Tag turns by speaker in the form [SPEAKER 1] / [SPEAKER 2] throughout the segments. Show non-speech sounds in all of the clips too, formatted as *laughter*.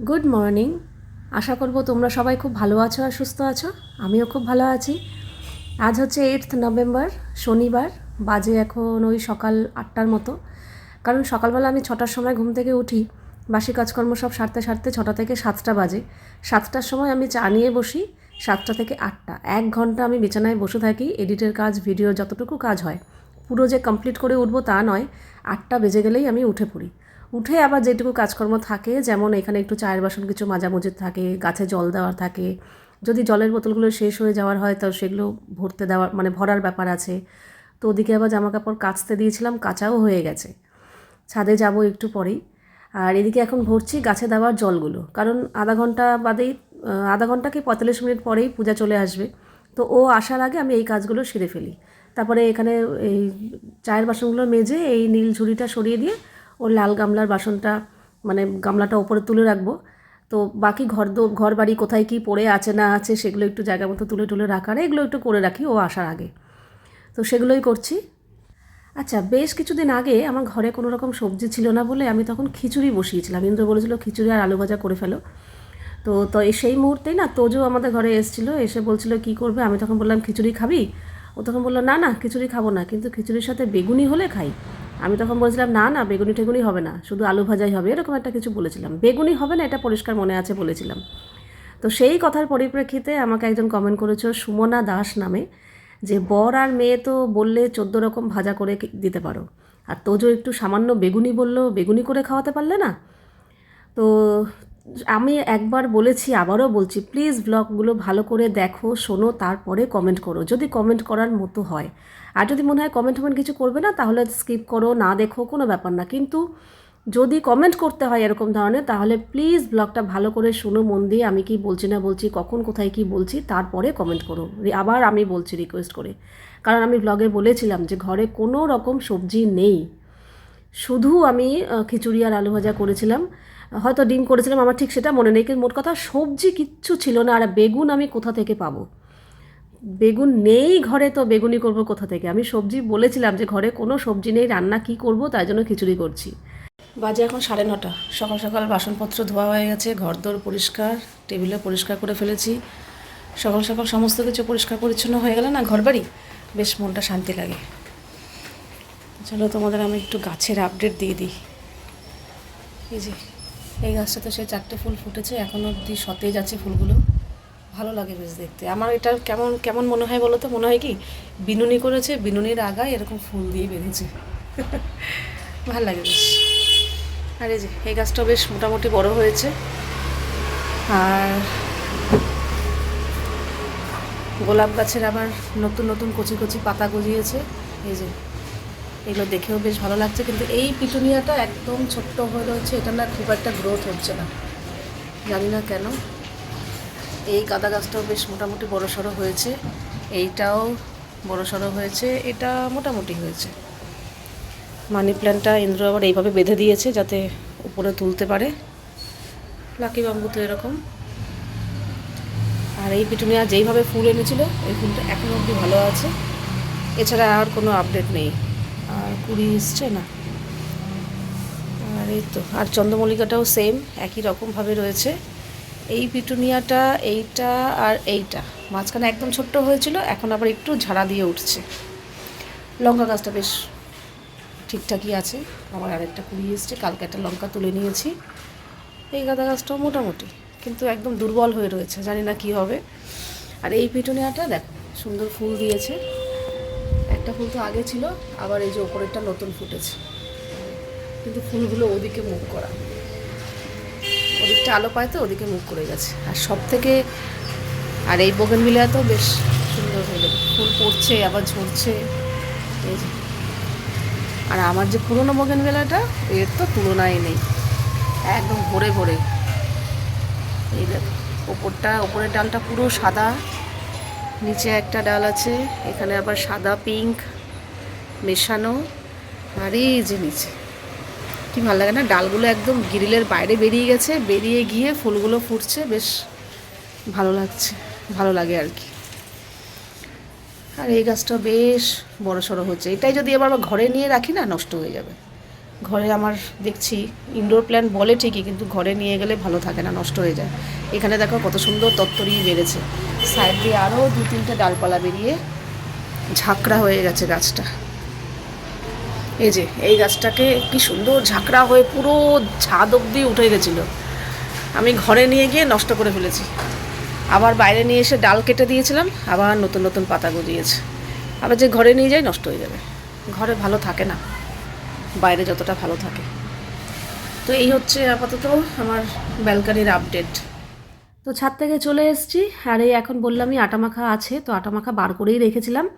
[SPEAKER 1] Good morning আশা করব তোমরা সবাই খুব ভালো আছো আর সুস্থ আছো। আমিও খুব ভালো আছি। আজ হচ্ছে এইটথ নভেম্বর শনিবার। বাজে এখন ওই সকাল আটটার মতো। কারণ সকালবেলা আমি ছটার সময় ঘুম থেকে উঠি। বাসি কাজকর্ম সব সারতে সারতে ছটা থেকে সাতটা বাজে। সাতটার সময় আমি চা নিয়ে বসি, সাতটা থেকে আটটা। এক ঘণ্টা আমি বিছানায় বসে থাকি, এডিটের কাজ ভিডিও যতটুকু কাজ হয়। পুরো যে কমপ্লিট করে উঠবো তা নয়, আটটা বেজে গেলেই আমি উঠে পড়ি। উঠে আবার যেটুকু কাজকর্ম থাকে, যেমন এখানে একটু চায়ের বাসন কিছু মাজামুজির থাকে, গাছে জল দেওয়ার থাকে, যদি জলের বোতলগুলো শেষ হয়ে যাওয়ার হয় তো সেগুলো ভরতে দেওয়ার মানে ভরার ব্যাপার আছে। তো ওদিকে আবার জামা কাপড় কাচতে দিয়েছিলাম, কাচাও হয়ে গেছে। ছাদে যাব একটু পরেই। আর এদিকে এখন ভরছি গাছে দেওয়ার জলগুলো, কারণ আধা ঘণ্টা বাদেই আধা ঘণ্টা কি পঁয়তাল্লিশ মিনিট পরেই পূজা চলে আসবে। তো ও আসার আগে আমি এই কাজগুলো সেরে ফেলি। তারপরে এখানে এই চায়ের বাসনগুলো মেজে এই নীল ঝুড়িটা সরিয়ে দিয়ে ওর লাল গামলার বাসনটা মানে গামলাটা ওপরে তুলে রাখব। তো বাকি ঘর দো, ঘর বাড়ি কোথায় কী পড়ে আছে না আছে সেগুলো একটু জায়গা মতো তুলে তুলে রাখার, এগুলো একটু করে রাখি ও আসার আগে। তো সেগুলোই করছি। আচ্ছা বেশ কিছুদিন আগে আমার ঘরে কোনো রকম সবজি ছিল না বলে আমি তখন খিচুড়ি বসিয়েছিলাম। ইন্দ্র বলেছিল খিচুড়ি আর আলু ভাজা করে ফেলো। তো তো সেই মুহূর্তেই না তোজো আমাদের ঘরে এসেছিল, এসে বলছিল, কি করবে? আমি তখন বললাম, খিচুড়ি খাবি? ও তখন বলল, না না, খিচুড়ি খাব না, কিন্তু খিচুড়ির সাথে বেগুনি হলে খাই। আমি তখন বলেছিলাম, না না, বেগুনি টেগুনি হবে না, শুধু আলু ভাজাই হবে। এরকম একটা কিছু বলেছিলাম। বেগুনি হবে না, এটা পরিষ্কার মনে আছে, বলেছিলাম। তো সেই কথার পরিপ্রেক্ষিতে আমাকে একজন কমেন্ট করেছ সুমনা দাস নামে, যে, বর আর মেয়ে তো বললে চোদ্দ রকম ভাজা করে দিতে পারো। আর তোজো একটু সামান্য বেগুনি বলল, বেগুনি করে খাওয়াতে পারলে না? তো আমি একবার বলেছি, আবারও বলছি, প্লিজ ব্লগগুলো ভালো করে দেখো, শোনো, তারপরে কমেন্ট করো। যদি কমেন্ট করার মতো হয় আর যদি মনে হয় কমেন্ট টমেন্ট কিছু করবে না, তাহলে স্কিপ করো, না দেখো, কোনো ব্যাপার না। কিন্তু যদি কমেন্ট করতে হয় এরকম ধরনের, তাহলে প্লিজ ব্লগটা ভালো করে শোনো, মন দিয়ে আমি কি বলছি না বলছি, কখন, কোথায় কি বলছি, তারপরে কমেন্ট করো। আবার আমি বলছি রিকোয়েস্ট করে। কারণ আমি ব্লগে বলেছিলাম যে ঘরে কোনো রকম সবজি নেই। শুধু আমি খিচুড়ি আর আলু ভাজা করেছিলাম। হয়তো ডিম করেছিলাম, আমার ঠিক সেটা মনে নেই, কিন্তু মোট কথা সবজি কিচ্ছু ছিল না, আর বেগুন আমি কোথা থেকে পাবো? বেগুন নেই ঘরে তো বেগুনি করব কোথা থেকে? আমি সবজি বলেছিলাম যে ঘরে কোনো সবজি নেই, রান্না কি করব, তাই জন্য খিচুড়ি করছি। বাজে এখন সাড়ে নটা। সকাল সকাল বাসনপত্র ধোয়া হয়ে গেছে, ঘরদোর পরিষ্কার টেবিলে পরিষ্কার করে ফেলেছি। সকাল সকাল সমস্ত কিছু পরিষ্কার পরিচ্ছন্ন হয়ে গেলে না ঘরবাড়ি? বেশ মনটা শান্তি লাগে। চলো তোমাদের আমি একটু গাছের আপডেট দিয়ে দিই। এই যে, এই গাছটাতে সে চারটে ফুল ফুটেছে, এখন অবধি সতেজ আছে ফুলগুলো। ভালো লাগে বেশ দেখতে। আমার এটা কেমন কেমন মনে হয় বলো তো? মনে হয় কি, বিনুনি করেছে, বিনুনির আগায় এরকম ফুল দিয়ে বেঁধেছে। ভালো লাগে বেশ। আর এই যে, এই গাছটাও বেশ মোটামুটি বড় হয়েছে। আর গোলাপ গাছের আবার নতুন নতুন কচি কচি পাতা গজিয়েছে। এই যে, এগুলো দেখেও বেশ ভালো লাগছে। কিন্তু এই পিটুনিয়াটা একদম ছোট্ট হয়ে রয়েছে। এটা না খুব একটা গ্রোথ হচ্ছে না। জানি না কেন। এই গাঁদা গাছটাও বেশ মোটামুটি বড় সড়ো হয়েছে। এইটাও বড় সড়ো হয়েছে, এটা মোটামুটি হয়েছে। মানি প্ল্যান্টটা ইন্দ্র আবার এইভাবে বেঁধে দিয়েছে যাতে উপরে তুলতে পারে। লাকি বাম্বু তো এরকম। আর এই পিটুনিয়া যেইভাবে ফুল এনেছিল, এই ফুলটা এখনও অবধি ভালো আছে। এছাড়া আর কোনো আপডেট নেই। আর কুড়ি এসছে না। আর এই তো, আর চন্দ্রমল্লিকাটাও সেম একই রকমভাবে রয়েছে। এই পিটুনিয়াটা, এইটা আর এইটা। মাঝখানে একদম ছোট্ট হয়েছিল, এখন আবার একটু ঝাড়া দিয়ে উঠছে। লঙ্কা গাছটা বেশ ঠিকঠাকই আছে। আমার আরেকটা কুড়ি এসছে, কালকে একটা লঙ্কা তুলে নিয়েছি। এই গাঁদা গাছটাও মোটামুটি, কিন্তু একদম দুর্বল হয়ে রয়েছে, জানি না কি হবে। আর এই পিটুনিয়াটা দেখো, সুন্দর ফুল দিয়েছে। একটা ফুল তো আগে ছিল, আবার এই যে ওপরেরটা নতুন ফুটেছে। কিন্তু ফুলগুলো ওদিকে মুখ করা। ওদিকটা আলো পায় তো ওদিকে মুখ করে গেছে। আর সব থেকে আর এই বোগেন বোগেনভিলিয়া তো বেশ সুন্দর হলো ফুল পড়ছে, আবার ঝরছে। আর আমার যে পুরোনো পুরনো বোগেনভিলিয়াটা এর তো তুলনাই নেই। একদম ভরে ভরে। এই দেখো, ওপরটা, ওপরের ডালটা পুরো সাদা। নিচে একটা ডাল আছে, এখানে আবার সাদা, পিঙ্ক, মেশানো। আর এই যে নিচে। কি ভালো লাগে না। ডালগুলো একদম গ্রিলের বাইরে বেরিয়ে গেছে, বেরিয়ে গিয়ে ফুলগুলো ফুটছে, বেশ ভালো লাগছে, ভালো লাগে আর কি। আর এই গাছটা বেশ বড় সড়ো হচ্ছে। এটাই যদি আবার ঘরে নিয়ে রাখি না, নষ্ট হয়ে যাবে। ঘরে আমার দেখছি ইনডোর প্ল্যান্ট বলে ঠিকই, কিন্তু ঘরে নিয়ে গেলে ভালো থাকে না, নষ্ট হয়ে যায়। এখানে দেখো কত সুন্দর তত্তরই বেড়েছে। সাইড দিয়ে আরও দু তিনটে ডালপালা বেরিয়ে ঝাঁকড়া হয়ে গেছে গাছটা। এই যে, এই গাছটাকে কি সুন্দর ঝাঁকড়া হয়ে পুরো ছাদ অব্দি উঠে গেছিল। আমি ঘরে নিয়ে গিয়ে নষ্ট করে ফেলেছি। আবার বাইরে নিয়ে এসে ডাল কেটে দিয়েছিলাম, আবার নতুন নতুন পাতা গজিয়েছে। আবার যে ঘরে নিয়ে যাই, নষ্ট হয়ে যাবে। ঘরে ভালো থাকে না। বাইরে যতটা ভালো থাকে। তো এই হচ্ছে আপাতত আমার ব্যালকানির আপডেট। তো ছাদ থেকে চলে এসেছি, আর এই এখন বললামই আটা মাখা আছে, তো আটা মাখা বার করেই রেখেছিলাম।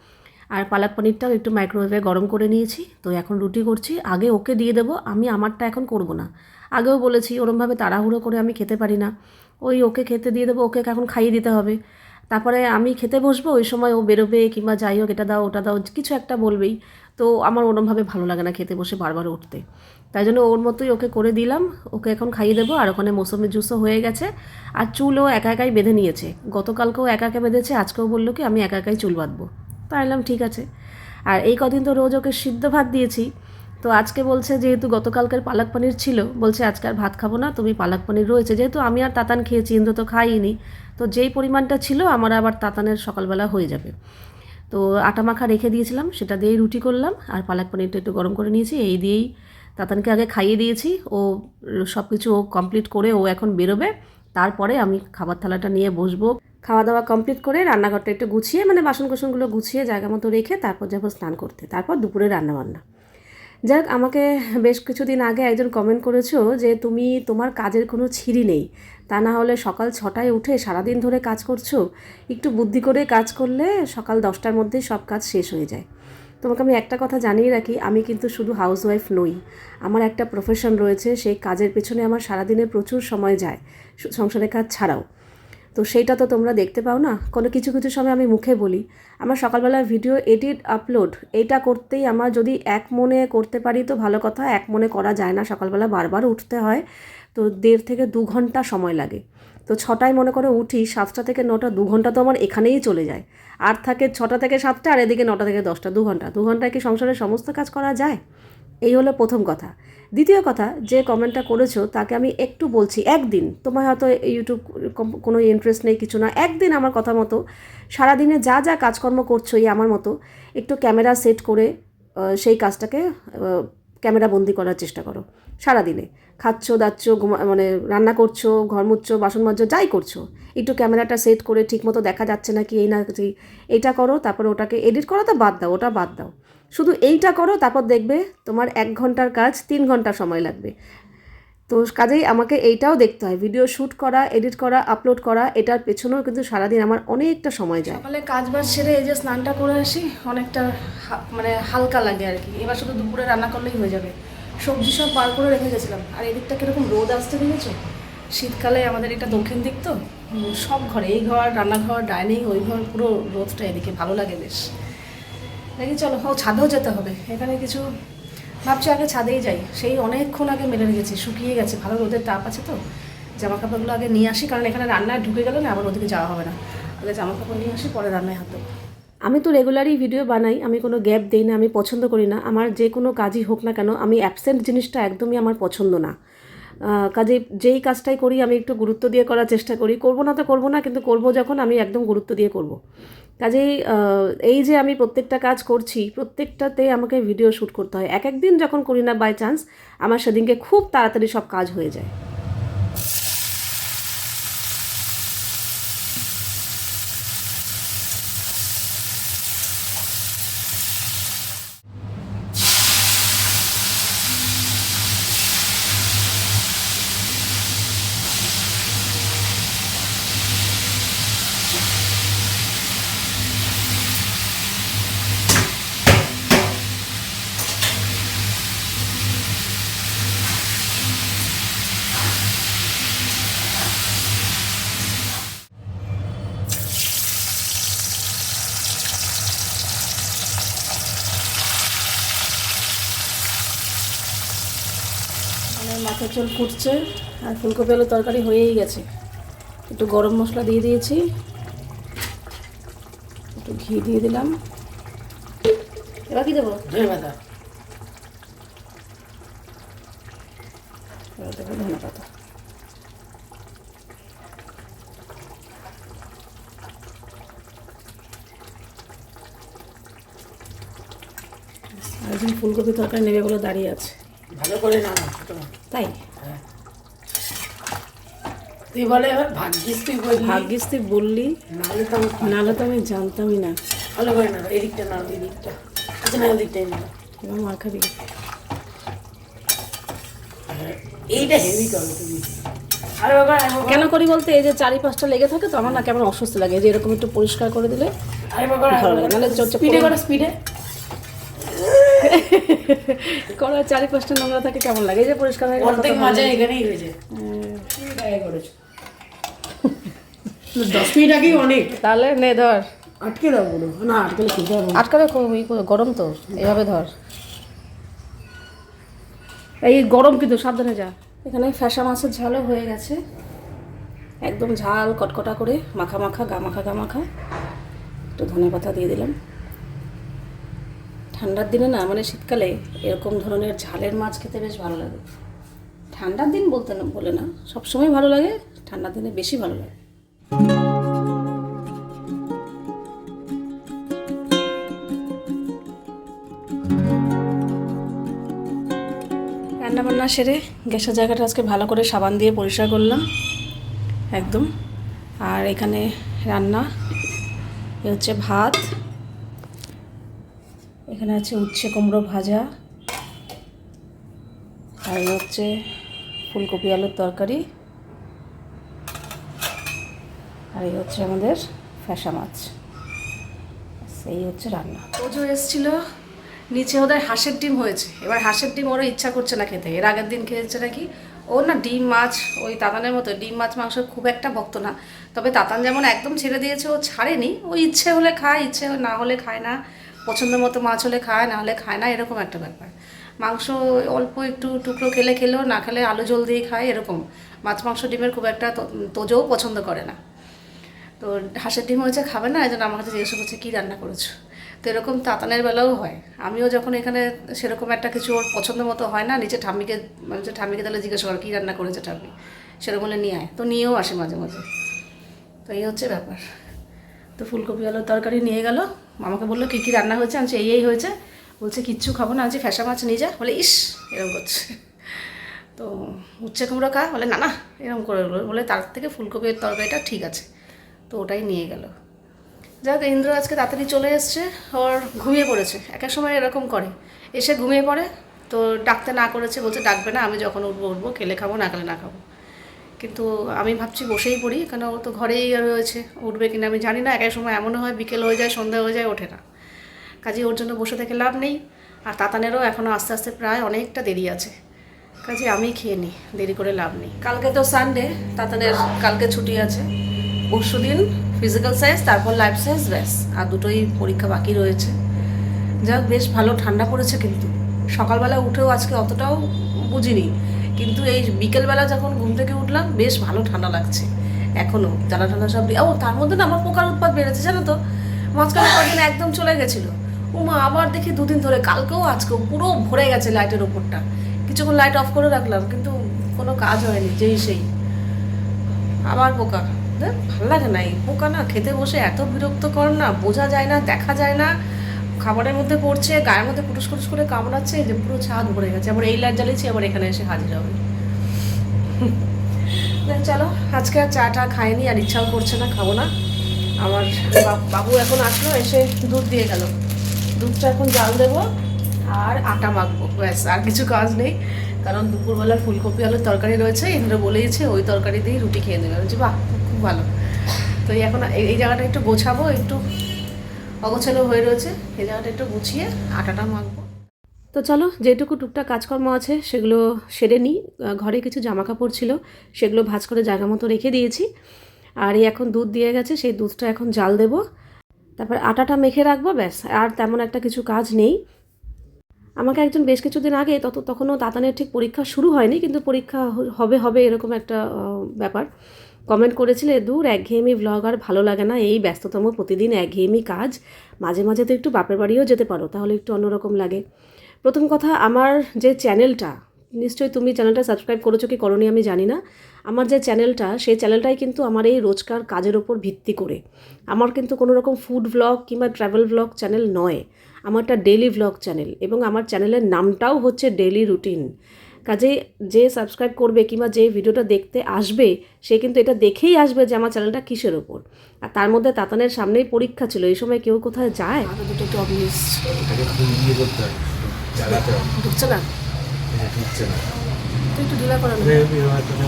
[SPEAKER 1] আর পালক পনিরটাও একটু মাইক্রোওয়েভে গরম করে নিয়েছি। তো এখন রুটি করছি। আগে ওকে দিয়ে দেবো, আমি আমারটা এখন করব না। আগেও বলেছি, ওরমভাবে তাড়াহুড়ো করে আমি খেতে পারি না। ওই ওকে খেতে দিয়ে দেবো, ওকে এখন খাইয়ে দিতে হবে। তারপরে আমি খেতে বসবো, ওই সময় ও বেরোবে কিংবা যাই হোক, এটা দাও, ওটা দাও, কিছু একটা বলবেই। তো আমার ওরমভাবে ভালো লাগে না খেতে বসে বারবার উঠতে। তাই জন্য ওর মতোই ওকে করে দিলাম, ওকে এখন খাইয়ে দেবো। আর ওখানে মৌসুমি জুসও হয়ে গেছে। আর চুলও একা একাই বেঁধে নিয়েছে। গতকালকেও একা একা বেঁধেছে, আজকেও বলল কি, আমি একা একাই চুল বাঁধবো। তাই বললাম ঠিক আছে। আর এই কদিন তো রোজ ওকে সিদ্ধ ভাত দিয়েছি। তো আজকে বলছে, যেহেতু গতকালকের পালক পনির ছিল, বলছে আজকে আর ভাত খাব না, তুমি পালক পনির রয়েছে। যেহেতু আমি আর তাতান খেয়েছি, ইন্দ্র তো খাইনি, তো যেই পরিমাণটা ছিল, আমার আবার তাতানের সকালবেলা হয়ে যাবে। তো আটা মাখা রেখে দিয়েছিলাম, সেটা দিয়েই রুটি করলাম, আর পালক পনিরটা একটু গরম করে নিয়েছি, এই দিয়েই তাতানকে আগে খাইয়ে দিয়েছি। ও সব কিছু ও কমপ্লিট করে ও এখন বেরোবে, তারপরে আমি খাবার থালাটা নিয়ে বসবো। খাওয়া দাওয়া কমপ্লিট করে রান্নাঘরটা একটু গুছিয়ে মানে বাসন কোসনগুলো গুছিয়ে জায়গা মতো রেখে তারপর যাব স্নান করতে। তারপর দুপুরে রান্না বান্না যাক আমাকে বেশ কিছুদিন আগে একজন কমেন্ট করেছ যে, তুমি তোমার কাজের কোনো ছিঁড়ি নেই। তা না হলে সকাল ছটায় উঠে সারাদিন ধরে কাজ করছ। একটু বুদ্ধি করে কাজ করলে সকাল দশটার মধ্যেই সব কাজ শেষ হয়ে যায়। তোমাকে আমি একটা কথা জানিয়ে রাখি, আমি কিন্তু শুধু হাউসওয়াইফ নই। আমার একটা প্রফেশন রয়েছে, সেই কাজের পেছনে আমার সারাদিনে প্রচুর সময় যায়। সংসারের কাজ ছাড়াও। তো সেইটা তো তোমরা দেখতে পাও না। কোনো কিছু কিছু সময় আমি মুখে বলি। আমার সকালবেলা ভিডিও এডিট আপলোড এইটা করতেই আমার যদি এক মনে করতে পারি তো ভালো কথা, এক মনে করা যায় না। সকালবেলা বারবার উঠতে হয়, তো দেড় থেকে দু ঘণ্টা সময় লাগে। তো ছটায় মনে করে উঠি, সাতটা থেকে নটা, দু ঘণ্টা তো আমার এখানেই চলে যায়। আর থাকে ছটা থেকে সাতটা, আর এদিকে নটা থেকে দশটা, দু ঘণ্টা। দু ঘন্টায় কি সংসারের সমস্ত কাজ করা যায়? এই হলো প্রথম কথা। দ্বিতীয় কথা, যে কমেন্টটা করেছ, তাকে আমি একটু বলছি, একদিন, তোমার হয়তো ইউটিউব কোনো ইন্টারেস্ট নেই, কিছু না, একদিন আমার কথা মতো, সারাদিনে যা যা কাজকর্ম করছ এই আমার মতো, একটু ক্যামেরা সেট করে সেই কাজটাকে ক্যামেরা বন্দি করার চেষ্টা করো, সারাদিনে। খাচ্ছো, দাচ্ছ, ঘুমা মানে রান্না করছ, ঘর মুচ্ছো বাসন মাজছো, যাই করছ, একটু ক্যামেরাটা সেট করে ঠিকমতো দেখা যাচ্ছে না কি এই না কি এইটা করো, তারপরে ওটাকে এডিট করো তো বাদ দাও, ওটা বাদ দাও। শুধু এইটা করো, তারপর দেখবে তোমার এক ঘণ্টার কাজ তিন ঘণ্টা সময় লাগবে। তো কাজেই আমাকে এইটাও দেখতে হয়, ভিডিও শ্যুট করা, এডিট করা, আপলোড করা, এটার পেছনেও কিন্তু সারাদিন আমার অনেকটা সময় যায়। সকালে কাজ বাজ সেরে এই যে স্নানটা করে আসি, অনেকটা মানে হালকা লাগে আর কি। এবার শুধু দুপুরে রান্না করলেই হয়ে যাবে। সবজি সব বার করে রেখে গেছিলাম। আর এদিকটা কীরকম রোদ আসতে দেখেছ? শীতকালে আমাদের এটা দক্ষিণ দিক তো সব ঘরে, এই ঘর, রান্নাঘর, ডাইনিং, ওই ঘর, পুরো রোদটা এদিকে ভালো লাগে বেশ। দেখি চলো, ও ছাদেও যেতে হবে। এখানে কিছু ভাবছি আগে ছাদেই যাই। সেই অনেকক্ষণ আগে মেলে রেখেছি, শুকিয়ে গেছে। ভালো রোদের তাপ আছে তো। জামা কাপড়গুলো আগে নিয়ে আসি, কারণ এখানে রান্নায় ঢুকে গেলে না আবার ওদিকে যাওয়া হবে না। আগে জামা কাপড় নিয়ে আসি, পরে রান্নায় হাত আমি তো রেগুলারই ভিডিও বানাই, আমি কোনো গ্যাপ দিই না, আমি পছন্দ করি না। আমার যে কোনো কাজই হোক না কেন, আমি অ্যাবসেন্ট জিনিসটা একদমই আমার পছন্দ না। আহ, কাজে যেই কাজটাই করি আমি একটু গুরুত্ব দিয়ে করার চেষ্টা করি। করব না তো করব না কিন্তু করব যখন আমি একদম গুরুত্ব দিয়ে করব। কাজেই এই যে আমি প্রত্যেকটা কাজ করছি প্রত্যেকটাতে আমাকে ভিডিও শ্যুট করতে হয়। এক একদিন যখন করি না বাই চান্স আমার সেদিনকে খুব তাড়াতাড়ি সব কাজ হয়ে যায় আমার মাথার চুল ফুটছে আর ফুলকপি আলু তরকারি হয়েই গেছে। একটু গরম মশলা দিয়ে দিয়েছি। একটু ঘি দিয়ে দিলাম। এবার কি দেবো?
[SPEAKER 2] ধনে পাতা।
[SPEAKER 1] এবার দেবো ধনে পাতা। আরেকজন ফুলকপি তরকারি নেবে বলে দাঁড়িয়ে আছে।
[SPEAKER 2] ভালো করে না
[SPEAKER 1] তাই?
[SPEAKER 2] হ্যাঁ। তুই বলে এবার ভাগ্যিস তুই বললি।
[SPEAKER 1] ভাগ্যিস তুই বললি
[SPEAKER 2] নাহলে তো
[SPEAKER 1] নাহলে তো আমি জানতামই না।
[SPEAKER 2] ভালো করে না এদিকটা না এদিকটা আচ্ছা না না
[SPEAKER 1] এবার
[SPEAKER 2] এইটা হেভি করো তুমি।
[SPEAKER 1] কেন করি বলতে? এই যে চারি পাঁচটা লেগে থাকে তো আমার না কেমন অস্বস্তি লাগে। যে এরকম একটু পরিষ্কার করে দিলে
[SPEAKER 2] আরে বাবা
[SPEAKER 1] ভালো লাগে। নাহলে
[SPEAKER 2] স্পিডে
[SPEAKER 1] করে-
[SPEAKER 2] স্পিডে *laughs*
[SPEAKER 1] করার চারি পাঁচটা নোংরা থাকে কেমন লাগে? যে পরিষ্কার হয়ে
[SPEAKER 2] অর্ধেক মজা এখানেই হয়েছে। করেছ? দশ মিনিট আগেই অনেক।
[SPEAKER 1] তাহলে নে ধর।
[SPEAKER 2] আটকে দাও বলো না আটকে খেতে হবে
[SPEAKER 1] কো- গরম তো এভাবে ধর। এই গরম কিন্তু সাবধানে যা। এখানে ফ্যাসা মাছের ঝালও হয়ে গেছে। একদম ঝাল কটকটা করে মাখা মাখা গা মাখা গা মাখা। একটু ধনে পাতা দিয়ে দিলাম। ঠান্ডার দিনে না মানে শীতকালে এরকম ধরনের ঝালের মাছ খেতে বেশ ভালো লাগে। ঠান্ডার দিন বলতে না, বলে না, সবসময় ভালো লাগে, ঠান্ডার দিনে বেশি ভালো লাগে। রান্না বান্না সেরে গ্যাসের জায়গাটা আজকে ভালো করে সাবান দিয়ে পরিষ্কার করলাম, একদম। আর এখানে রান্না, এ হচ্ছে ভাত এখানে আছে উচ্ছে কুমড়ো ভাজা। আর এই হচ্ছে ফুলকপি আলুর তরকারি। আর এই হচ্ছে আমাদের ফ্যাসা মাছ। সেই হচ্ছে রান্না। পুজো এসেছিল, নিচে ওদের হাঁসের ডিম হয়েছে। এবার হাঁসের ডিম ওরা ইচ্ছা করছে না খেতে। এর আগের দিন খেয়েছে নাকি? ও না ডিম মাছ, ওই তাতানের মতো, ডিম মাছ, মাংস খুব একটা ভক্ত না। তবে তাতান যেমন একদম ছেড়ে দিয়েছে, ও ছাড়েনি। ও ইচ্ছে হলে খায়, ইচ্ছে না হলে খায় না। পছন্দ মতো মাছ হলে খায়, না হলে খায় না, এরকম একটা ব্যাপার। মাংস অল্প একটু টুকরো খেলে খেলেও, না খেলে আলু জল দিয়ে খায়, এরকম। মাছ মাংস ডিমের খুব একটা তোজও পছন্দ করে না। তো হাঁসের ডিম হয়েছে, খাবে না এই জন্য আমার কাছে জিজ্ঞাসা করছে, কী রান্না করেছ? তো এরকম তাতানের বেলাও হয়। আমিও যখন এখানে সেরকম একটা কিছু ওর পছন্দ মতো হয় না, নিচে ঠাম্মিকে যে ঠাম্মিকে তাহলে জিজ্ঞেস করে, কী রান্না করেছে ঠাম্মি? সেরকম নিয়ে আয়। তো নিয়েও আসে মাঝে মাঝে। তো এই হচ্ছে ব্যাপার। তো ফুলকপি আলুর তরকারি নিয়ে গেল। আমাকে বলল, কী কী রান্না হয়েছে? আমি এই এই হয়েছে। বলছে, কিচ্ছু খাব না। আজকে ফ্যাসা মাছ নিয়ে যা। বলে, ইস! এরকম করছে তো উচ্ছে কুমড়ো খা। বলে, না না। এরকম করে বলে, তার থেকে ফুলকপির তরকারিটা ঠিক আছে। তো ওটাই নিয়ে গেল। যাক, ইন্দ্র আজকে তাড়াতাড়ি চলে এসছে। ওর ঘুমিয়ে পড়েছে। এক এক সময় এরকম করে। এসে ঘুমিয়ে পড়ে। তো ডাকতে না করেছে। বলছে, ডাকবে না, আমি যখন উঠবো উঠবো। খেলে খাব, না খেলে না খাব। কিন্তু আমি ভাবছি বসেই পড়ি, কেন ও তো ঘরেই রয়েছে, উঠবে কিনা আমি জানি না, এক এক সময় এমনও হয় বিকেল হয়ে যায় সন্ধ্যা হয়ে যায়, ওঠে না। কাজে ওর জন্য বসে থেকে লাভ নেই, আর তাতানেরও এখনও আস্তে আস্তে প্রায় অনেকটা দেরি আছে। কাজে আমি খেয়ে নিই, দেরি করে লাভ নেই। কালকে তো সানডে তাতানের কালকে ছুটি আছে। পরশু দিন ফিজিক্যাল সায়েন্স তারপর লাইফ সায়েন্স ব্যাস, আর দুটোই পরীক্ষা বাকি রয়েছে। যাক বেশ ভালো ঠান্ডা পড়েছে কিন্তু। সকালবেলা উঠেও আজকে অতটাও বুঝিনি। কিন্তু এই বিকেলবেলা যখন ঘুম থেকে উঠলাম, বেশ ভালো ঠান্ডা লাগছে। এখনও জানা ঠান্ডা সব ও, তার মধ্যে না আমার পোকার উৎপাত বেড়েছে, জানো তো? মাঝখানে কদিন একদম চলে গেছিল। উমা, আবার দেখি দুদিন ধরে, কালকেও আজকেও পুরো ভরে গেছে লাইটের ওপরটা। কিছুক্ষণ লাইট অফ করে রাখলাম, কিন্তু কোনো কাজ হয়নি, যেই সেই। আবার পোকা। ভালো লাগে না এই পোকা না, খেতে বসে এত বিরক্ত কর না, বোঝা যায় না, দেখা যায় না। খাবারের মধ্যে পড়ছে, গায়ের মধ্যে কুটুস কুটুস করে কামড়াচ্ছে যে পুরো ছাদ ভরে গেছে। আবার এই লাইট জ্বালিয়েছি, আবার এখানে এসে হাজির হবে। চলো, আজকে আর চাটা খাইনি, আর ইচ্ছাও করছে না, খাব না। আমার বাবু এখন আসলো, এসে দুধ দিয়ে গেল। দুধটা এখন জাল দেবো, আর আটা মাখবো, ব্যাস, আর কিছু কাজ নেই। কারণ দুপুরবেলা ফুলকপি, আলুর তরকারি রয়েছে ইন্দ্র বলেইছে, ওই তরকারি দিয়েই রুটি খেয়ে নেবে। বলছি, বাহ, খুব ভালো। তো এখন এই জায়গাটা একটু গোছাবো, একটু অগোছালো হয়ে রয়েছে, এই জায়গাটা একটু গুছিয়ে আটাটা মাখবো। তো চলো, যেটুকু টুকটাক কাজকর্ম আছে, সেগুলো সেরে নিই। ঘরে কিছু জামা কাপড় ছিল, সেগুলো ভাঁজ করে জায়গা মতো রেখে দিয়েছি। আর এই এখন দুধ দিয়ে গেছে, সেই দুধটা এখন জাল দেবো। তারপর আটাটা মেখে রাখব, ব্যাস, আর তেমন একটা কিছু কাজ নেই। আমাকে একজন বেশ কিছুদিন আগে, তত, তখনও তাতানের ঠিক পরীক্ষা শুরু হয়নি, কিন্তু পরীক্ষা হবে হবে এরকম একটা ব্যাপার। কমেন্ট করেছিলে, দূর, একঘেয়েমি ভ্লগ আর ভালো লাগে না, এই ব্যস্ততম প্রতিদিন একঘেয়েমি কাজ। মাঝে মাঝে তো একটু বাপের বাড়িও যেতে পারো, তাহলে একটু অন্যরকম লাগে। প্রথম কথা, আমার যে চ্যানেলটা, নিশ্চয়ই তুমি চ্যানেলটা সাবস্ক্রাইব করেছ কি করনি আমি জানি না। আমার যে চ্যানেলটা, সেই চ্যানেলটাই কিন্তু আমার এই রোজকার কাজের ওপর ভিত্তি করে। আমার কিন্তু কোনো রকম ফুড ব্লগ কিংবা ট্রাভেল ব্লগ চ্যানেল নয়। আমারটা ডেলি ব্লগ চ্যানেল এবং আমার চ্যানেলের নামটাও হচ্ছে ডেলি রুটিন কাজে যে সাবস্ক্রাইব করবে কিংবা যে ভিডিওটা দেখতে আসবে সে কিন্তু এটা দেখেই আসবে যে আমার চ্যানেলটা কিসের ওপর। আর তার মধ্যে তাতানের সামনেই পরীক্ষা ছিল এই সময় কেউ কোথায় যায়? ঢুকছে না?
[SPEAKER 3] ঢুকছে
[SPEAKER 1] একটু ঢিলা করে
[SPEAKER 3] দেবো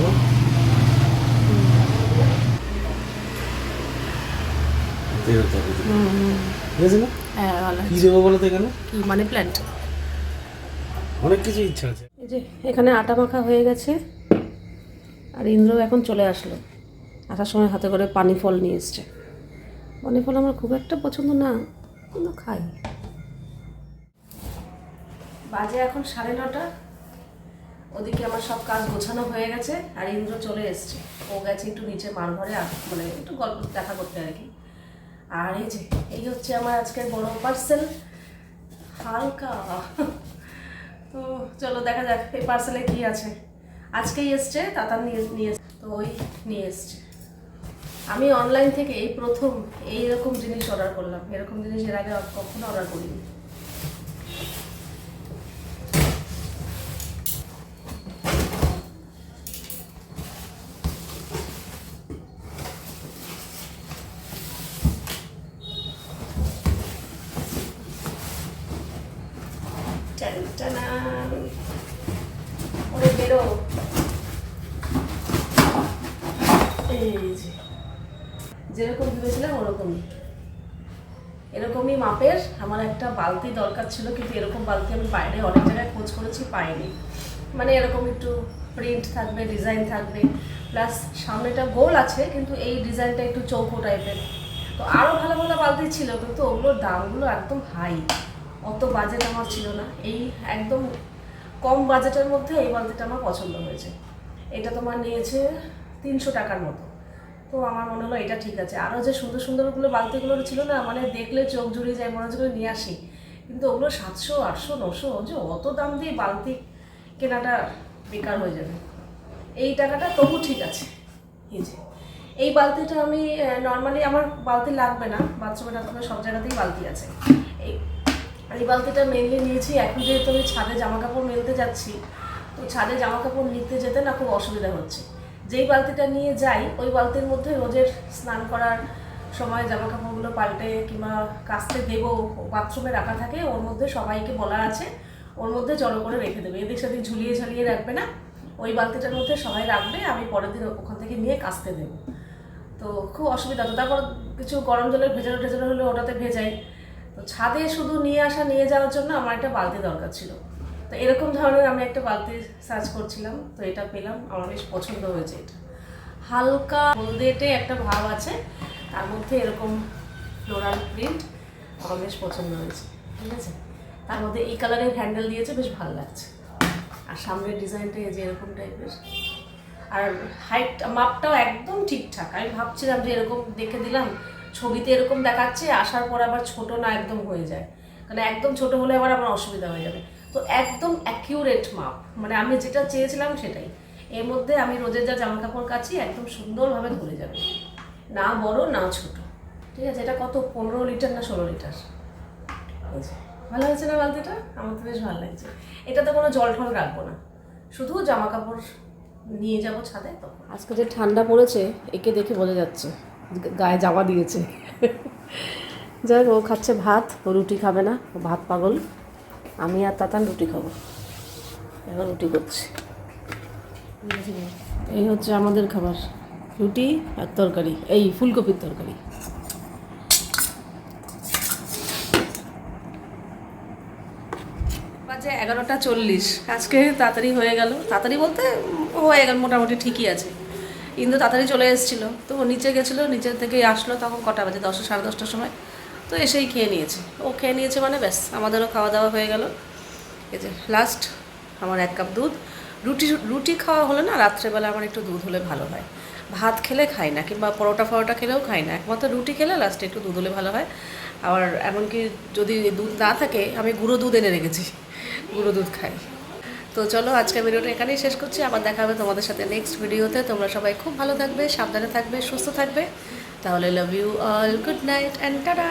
[SPEAKER 3] না?
[SPEAKER 1] হ্যাঁ ভালো
[SPEAKER 3] কী বলো তো এখানে?
[SPEAKER 1] মানি প্ল্যান্ট
[SPEAKER 3] অনেক কিছু ইচ্ছা আছে।
[SPEAKER 1] এই যে, এখানে আটা মাখা হয়ে গেছে। আর ইন্দ্র এখন চলে আসলো। আসার সময় হাতে করে পানি ফল নিয়ে এসছে। পানি ফল আমার খুব একটা পছন্দ না, কিন্তু খাই। বাজে এখন সাড়ে নটা। ওদিকে আমার সব কাজ গোছানো হয়ে গেছে, আর ইন্দ্র চলে এসছে। ও গেছে একটু নিচে মার ঘরে মানে একটু গল্প দেখা করতে আর কি। আর এই যে, এই হচ্ছে আমার আজকের বড় পার্সেল হালকা। তো চলো দেখা যাক, এই পার্সেলে কি আছে। আজকেই এসছে, তাতার নিয়ে নিয়ে। তো ওই নিয়ে এসছে। আমি অনলাইন থেকে এই প্রথম এইরকম জিনিস অর্ডার করলাম। এরকম জিনিস এর আগে কখনো অর্ডার করিনি টান টানান। ওরে বেরো এই যে যেরকম ভেবেছিলাম ওরকমই এরকমই মাপের আমার একটা বালতি দরকার ছিল কিন্তু এরকম বালতি আমি বাইরে অনেক জায়গায় খোঁজ করেছি, পাইনি। মানে এরকম একটু প্রিন্ট থাকবে ডিজাইন থাকবে। প্লাস সামনেটা গোল আছে, কিন্তু এই ডিজাইনটা একটু চৌকো টাইপের তো আরও ভালো ভালো বালতি ছিল, কিন্তু ওগুলোর দামগুলো একদম হাই অত বাজেট আমার ছিল না। এই একদম কম বাজেটের মধ্যে এই বালতিটা আমার পছন্দ হয়েছে। এটা তোমার নিয়েছে তিনশো টাকার মতো। তো আমার মনে হলো, এটা ঠিক আছে। আরও যে সুন্দর সুন্দরগুলো বালতিগুলো ছিল না মানে দেখলে চোখ জুড়িয়ে যায়, মনে হচ্ছে নিয়ে আসি। কিন্তু ওগুলো সাতশো, আটশো, নশো, যে অত দাম দিয়ে বালতি কেনাটা বেকার হয়ে যাবে। এই টাকাটা তবু ঠিক আছে। এই বালতিটা আমি নর্মালি আমার বালতি লাগবে না বাথরুমে টাথরুমে সব জায়গাতেই বালতি আছে। এই এই বালতিটা মেনলি নিয়েছি, এখন যেহেতু আমি ছাদে জামা কাপড় মেলতে যাচ্ছি, তো ছাদে জামা কাপড় নিতে যেতে না খুব অসুবিধা হচ্ছে। যেই বালতিটা নিয়ে যাই, ওই বালতির মধ্যে রোজের স্নান করার সময় জামা কাপড়গুলো পাল্টে কিংবা কাচতে দেবো, বাথরুমে রাখা থাকে, ওর মধ্যে সবাইকে বলা আছে, ওর মধ্যে জড়ো করে রেখে দেবে। এদিক সেদিক ঝুলিয়ে ঝালিয়ে রাখবে না। ওই বালতিটার মধ্যে সবাই রাখবে, আমি পরের দিন ওখান থেকে নিয়ে কাচতে দেবো। তো খুব অসুবিধা তো তারপর কিছু গরম জলের ভেজানো টেজানো হলে ওটাতে ভেজাই। তো ছাদে শুধু নিয়ে আসা, নিয়ে যাওয়ার জন্য আমার একটা বালতি দরকার ছিল। তো এরকম ধরনের আমি একটা বালতি সার্চ করছিলাম, তো এটা পেলাম। আমার বেশ পছন্দ হয়েছে এটা। হালকা হলদেটে একটা ভাব আছে। তার মধ্যে এরকম ফ্লোরাল প্রিন্ট আমার বেশ পছন্দ হয়েছে, ঠিক আছে? তার মধ্যে এই কালারের হ্যান্ডেল দিয়েছে, বেশ ভালো লাগছে। আর সামনের ডিজাইনটা এই যে এরকম টাইপের আর হাইট মাপটাও একদম ঠিকঠাক। আমি ভাবছিলাম যে এরকম দেখে দিলাম, ছবিতে এরকম দেখাচ্ছে, আসার পর আবার ছোট না একদম হয়ে যায়। কারণ একদম ছোট হলে আবার আমার অসুবিধা হয়ে যাবে। তো একদম অ্যাকিউরেট মাপ। মানে আমি যেটা চেয়েছিলাম সেটাই। এর মধ্যে আমি রোজের যা জামা কাপড় কাছি একদম সুন্দরভাবে ধরে যাবে। না বড় না ছোট। ঠিক আছে এটা কত? পনেরো লিটার না ষোলো লিটার? ভালো হয়েছে। না বালতিটা? আমার তো বেশ ভালো লাগছে। এটাতে কোনো জল ঠল রাখব না। শুধু জামা কাপড় নিয়ে যাব ছাদে তখন। আজকে যে ঠান্ডা পড়েছে একে দেখে বোঝা যাচ্ছে। গায়ে জামা দিয়েছে। যাই হোক, ও খাচ্ছে ভাত ও রুটি খাবে না ও ভাত পাগল। আমি আর তাতান রুটি খাব। এখন রুটি করছি। এই হচ্ছে আমাদের খাবার। রুটি আর তরকারি, এই ফুলকপির তরকারি। বাজে এগারোটা চল্লিশ। আজকে তাড়াতাড়ি হয়ে গেল। তাড়াতাড়ি বলতে হয়ে গেল, মোটামুটি ঠিকই আছে। ইন্দু তাড়াতাড়ি চলে এসেছিল। তো ও নিচে গেছিল নিচের থেকে আসলো তখন কটা বাজে? দশটা, সাড়ে দশটার সময়। তো এসেই খেয়ে নিয়েছে। ও খেয়ে নিয়েছে মানে ব্যাস, আমাদেরও খাওয়া দাওয়া হয়ে গেল। এই যে লাস্ট আমার এক কাপ দুধ। রুটি রুটি খাওয়া হলে না, রাত্রেবেলা আমার একটু দুধ হলে ভালো হয়। ভাত খেলে খাই না কিংবা পরোটা ফরোটা খেলেও খাই না। একমাত্র রুটি খেলে লাস্টে একটু দুধ হলে ভালো হয়। আবার এমনকি যদি দুধ না থাকে, আমি গুঁড়ো দুধ এনে রেখেছি। গুঁড়ো দুধ খাই। তো চলো আজকে ভিডিওটা এখানেই শেষ করছি। আবার দেখা হবে তোমাদের সাথে নেক্সট ভিডিওতে। তোমরা সবাই খুব ভালো থাকবে, সাবধানে থাকবে, সুস্থ থাকবে। তাহলে love you all good night and tata